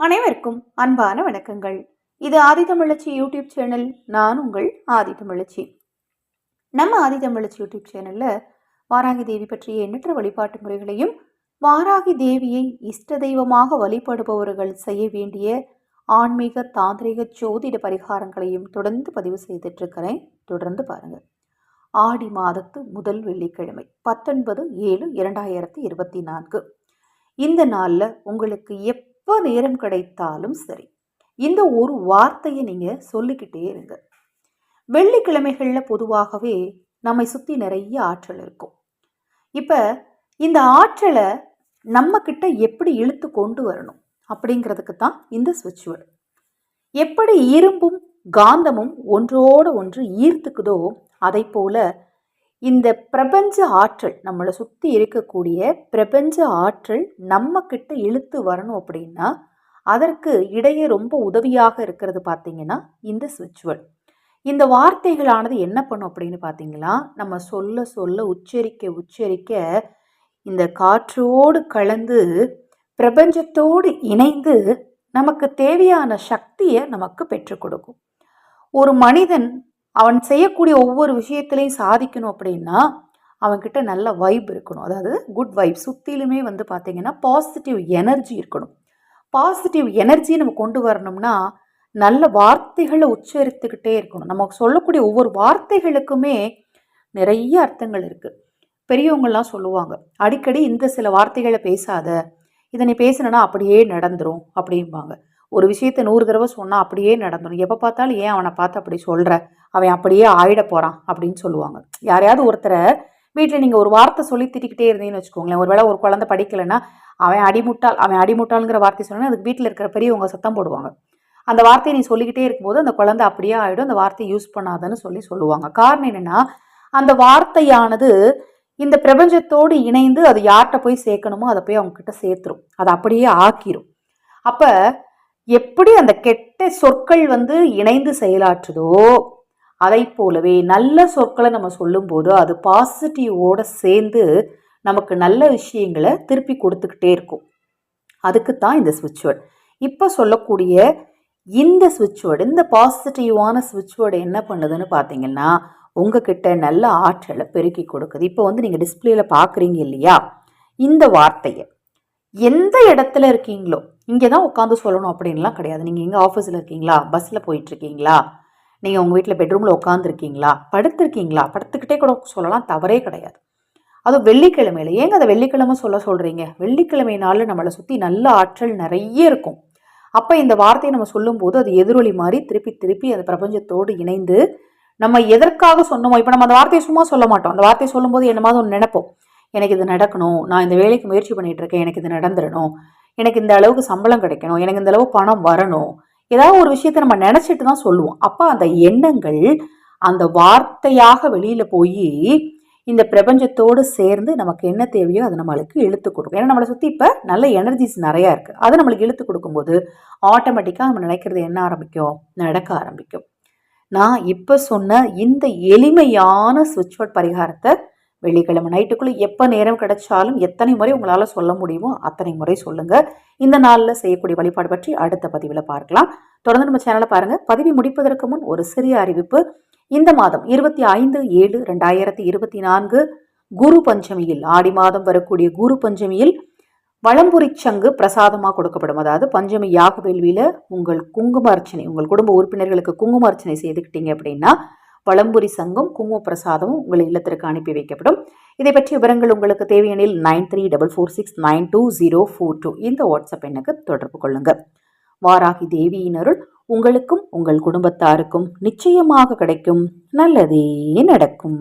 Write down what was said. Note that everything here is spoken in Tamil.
அனைவருக்கும் அன்பான வணக்கங்கள். இது ஆதிதமிழச்சி யூடியூப் சேனல் நான் உங்கள் ஆதிதமிழச்சி நம்ம ஆதிதமிழச்சி யூடியூப் சேனல்ல வாராகி தேவி பற்றிய எண்ணற்ற வழிபாட்டு முறைகளையும் வாராகி தேவியை இஷ்ட தெய்வமாக வழிபடுபவர்கள் செய்ய வேண்டிய ஆன்மீக தாந்திரிக ஜோதிட பரிகாரங்களையும் தொடர்ந்து பதிவு செய்துட்டிருக்கிறேன். தொடர்ந்து பாருங்கள் ஆடி மாதத்து முதல் வெள்ளிக்கிழமை பத்தொன்பது ஏழு இரண்டாயிரத்தி இருபத்தி நான்கு. இந்த நாளில் உங்களுக்கு எப்போ நேரம் கிடைத்தாலும் சரி இந்த ஒரு வார்த்தையை நீங்கள் சொல்லிக்கிட்டே இருங்க. வெள்ளிக்கிழமைகளில் பொதுவாகவே நம்மை சுற்றி நிறைய ஆற்றல் இருக்கும். இப்போ இந்த ஆற்றலை நம்ம கிட்ட எப்படி இழுத்து கொண்டு வரணும் அப்படிங்கிறதுக்கு தான் இந்த சுவிட்ச் வேர்டு எப்படி இரும்பும் காந்தமும் ஒன்றோடு ஒன்று ஈர்த்துக்குதோ அதை போல இந்த பிரபஞ்ச ஆற்றல் நம்மளை சுற்றி இருக்கக்கூடிய பிரபஞ்ச ஆற்றல் நம்ம கிட்ட இழுத்து வரணும் அப்படின்னா அதற்கு இடையே ரொம்ப உதவியாக இருக்கிறது பார்த்தீங்கன்னா இந்த சுவிட்ச் இந்த வார்த்தைகளானது என்ன பண்ணும் அப்படின்னு பார்த்தீங்களா நம்ம சொல்ல சொல்ல உச்சரிக்க உச்சரிக்க இந்த காற்றோடு கலந்து பிரபஞ்சத்தோடு இணைந்து நமக்கு தேவையான சக்தியை நமக்கு பெற்றுக் கொடுக்கும். ஒரு மனிதன் அவன் செய்யக்கூடிய ஒவ்வொரு விஷயத்திலையும் சாதிக்கணும் அப்படின்னா அவன்கிட்ட நல்ல வைப் இருக்கணும். அதாவது குட் வைப் சுற்றிலுமே வந்து பார்த்திங்கன்னா பாசிட்டிவ் எனர்ஜி இருக்கணும். பாசிட்டிவ் எனர்ஜி நம்ம கொண்டு வரணும்னா நல்ல வார்த்தைகளை உச்சரித்துக்கிட்டே இருக்கணும். நம்ம சொல்லக்கூடிய ஒவ்வொரு வார்த்தைகளுக்குமே நிறைய அர்த்தங்கள் இருக்குது பெரியவங்கள்லாம் சொல்லுவாங்க அடிக்கடி இந்த சில வார்த்தைகளை பேசாத. இதை நீ பேசினா அப்படியே நடந்துடும் அப்படிம்பாங்க. ஒரு விஷயத்த நூறு தடவை சொன்னால் அப்படியே நடந்துடும் எப்போ பார்த்தாலும் ஏன் அவனை பார்த்து அப்படி சொல்கிற அவன் அப்படியே ஆயிட போகிறான் அப்படின்னு சொல்லுவாங்க. யாரையாவது ஒருத்தரை வீட்டில் நீங்கள் ஒரு வார்த்தை சொல்லி திட்டிக்கிட்டே இருந்தீங்கன்னு வச்சுக்கோங்களேன். ஒரு வேளை ஒரு குழந்தை படிக்கலைன்னா அவன் அடிமுட்டால் அவன் அடிமுட்டாளுங்கிற வார்த்தை சொன்னால் அதுக்கு வீட்டில் இருக்கிற பெரியவங்க சத்தம் போடுவாங்க. அந்த வார்த்தையை நீ சொல்லிக்கிட்டே இருக்கும்போது அந்த குழந்தை அப்படியே ஆகிடும் அந்த வார்த்தையை யூஸ் பண்ணாதன்னு சொல்லி சொல்லுவாங்க. காரணம் என்னென்னா அந்த வார்த்தையானது இந்த பிரபஞ்சத்தோடு இணைந்து அது யார்கிட்ட போய் சேர்க்கணுமோ அதை போய் அவங்கக்கிட்ட சேர்த்துரும். அதை அப்படியே ஆக்கிரும். அப்போ எப்படி அந்த கெட்ட சொற்கள் வந்து இணைந்து செயலாற்றுதோ அதை போலவே நல்ல சொற்களை நம்ம சொல்லும்போது அது பாசிட்டிவோட சேர்ந்து நமக்கு நல்ல விஷயங்களை திருப்பி கொடுத்துக்கிட்டே இருக்கும். அதுக்கு தான் இந்த ஸ்விட்ச் வேர்டு இப்போ சொல்லக்கூடிய இந்த ஸ்விட்ச் வேர்டு இந்த பாசிட்டிவான ஸ்விட்ச் வேர்டு என்ன பண்ணுதுன்னு பார்த்தீங்கன்னா உங்ககிட்ட நல்ல ஆற்றலை பெருக்கி கொடுக்குது. இப்போ வந்து நீங்கள் டிஸ்பிளேல பார்க்குறீங்க இல்லையா? இந்த வார்த்தையை. எந்த இடத்துல இருக்கீங்களோ இங்கே தான் உட்காந்து சொல்லணும் அப்படின்லாம் கிடையாது. நீங்கள் எங்கே ஆஃபீஸில் இருக்கீங்களா? பஸ்ஸில் போயிட்டுருக்கீங்களா? நீங்கள் உங்கள் வீட்டில் பெட்ரூமில் உட்காந்துருக்கீங்களா படுத்துருக்கீங்களா? படுத்துக்கிட்டே கூட சொல்லலாம் தவறே கிடையாது. அதுவும் வெள்ளிக்கிழமையில். ஏங்க அதை வெள்ளிக்கிழமை சொல்ல சொல்கிறீங்க வெள்ளிக்கிழமைனால நம்மளை சுற்றி நல்ல ஆற்றல் நிறைய இருக்கும். அப்போ இந்த வார்த்தையை நம்ம சொல்லும்போது அது எதிரொலி மாதிரி திருப்பி திருப்பி அந்த பிரபஞ்சத்தோடு இணைந்து நம்ம எதற்காக சொன்னோமோ இப்போ நம்ம அந்த வார்த்தையை சும்மா சொல்ல மாட்டோம். அந்த வார்த்தையை சொல்லும்போது என்ன ஒன்று நினைப்போம். எனக்கு இது நடக்கணும் நான் இந்த வேலைக்கு முயற்சி பண்ணிகிட்டு இருக்கேன் எனக்கு இது நடந்துடணும் எனக்கு இந்த அளவுக்கு சம்பளம் கிடைக்கணும் எனக்கு இந்த அளவு பணம் வரணும் ஏதாவது ஒரு விஷயத்த நம்ம நினச்சிட்டு தான் சொல்லுவோம். அப்போ அந்த எண்ணங்கள் அந்த வார்த்தையாக வெளியில் போய் இந்த பிரபஞ்சத்தோடு சேர்ந்து நமக்கு என்ன தேவையோ அதை நம்மளுக்கு இழுத்து கொடுக்கும். ஏன்னா நம்மளை சுற்றி இப்போ நல்ல எனர்ஜிஸ் நிறையா இருக்குது அது நம்மளுக்கு இழுத்து கொடுக்கும்போது ஆட்டோமேட்டிக்காக நம்ம நினைக்கிறது என்ன ஆரம்பிக்கும்? நடக்க ஆரம்பிக்கும். நான் இப்போ சொன்ன இந்த எளிமையான சுவிட்ச் பரிகாரத்தை வெள்ளிக்கிழமை நைட்டுக்குள்ளே எப்போ நேரம் கிடைச்சாலும் எத்தனை முறை உங்களால் சொல்ல முடியுமோ அத்தனை முறை சொல்லுங்கள் இந்த நாளில் செய்யக்கூடிய வழிபாடு பற்றி அடுத்த பதிவில் பார்க்கலாம். தொடர்ந்து நம்ம சேனலை பாருங்கள் பதிவு முடிப்பதற்கு முன் ஒரு சிறிய அறிவிப்பு. இந்த மாதம் இருபத்தி ஐந்து ஏழு ரெண்டாயிரத்தி இருபத்தி நான்கு குரு பஞ்சமியில் ஆடி மாதம் வரக்கூடிய குரு பஞ்சமியில் வளம்புரி சங்கு பிரசாதமாக கொடுக்கப்படும். அதாவது பஞ்சமி யாக வேள்வியில் உங்கள் குங்கும அர்ச்சனை உங்கள் குடும்ப உறுப்பினர்களுக்கு குங்கும அர்ச்சனை செய்துக்கிட்டீங்க அப்படின்னா பழம்புரி சங்கம் குங்கும பிரசாதமும் உங்கள் இல்லத்திற்கு அனுப்பி வைக்கப்படும். இதை பற்றிய விவரங்கள் உங்களுக்கு தேவையெனில் nine three double four six nine two zero four two இந்த வாட்ஸ்அப் எண்ணுக்கு தொடர்பு கொள்ளுங்கள் வாராகி தேவியின் அருள் உங்களுக்கும் உங்கள் குடும்பத்தாருக்கும் நிச்சயமாக கிடைக்கும். நல்லதே நடக்கும்.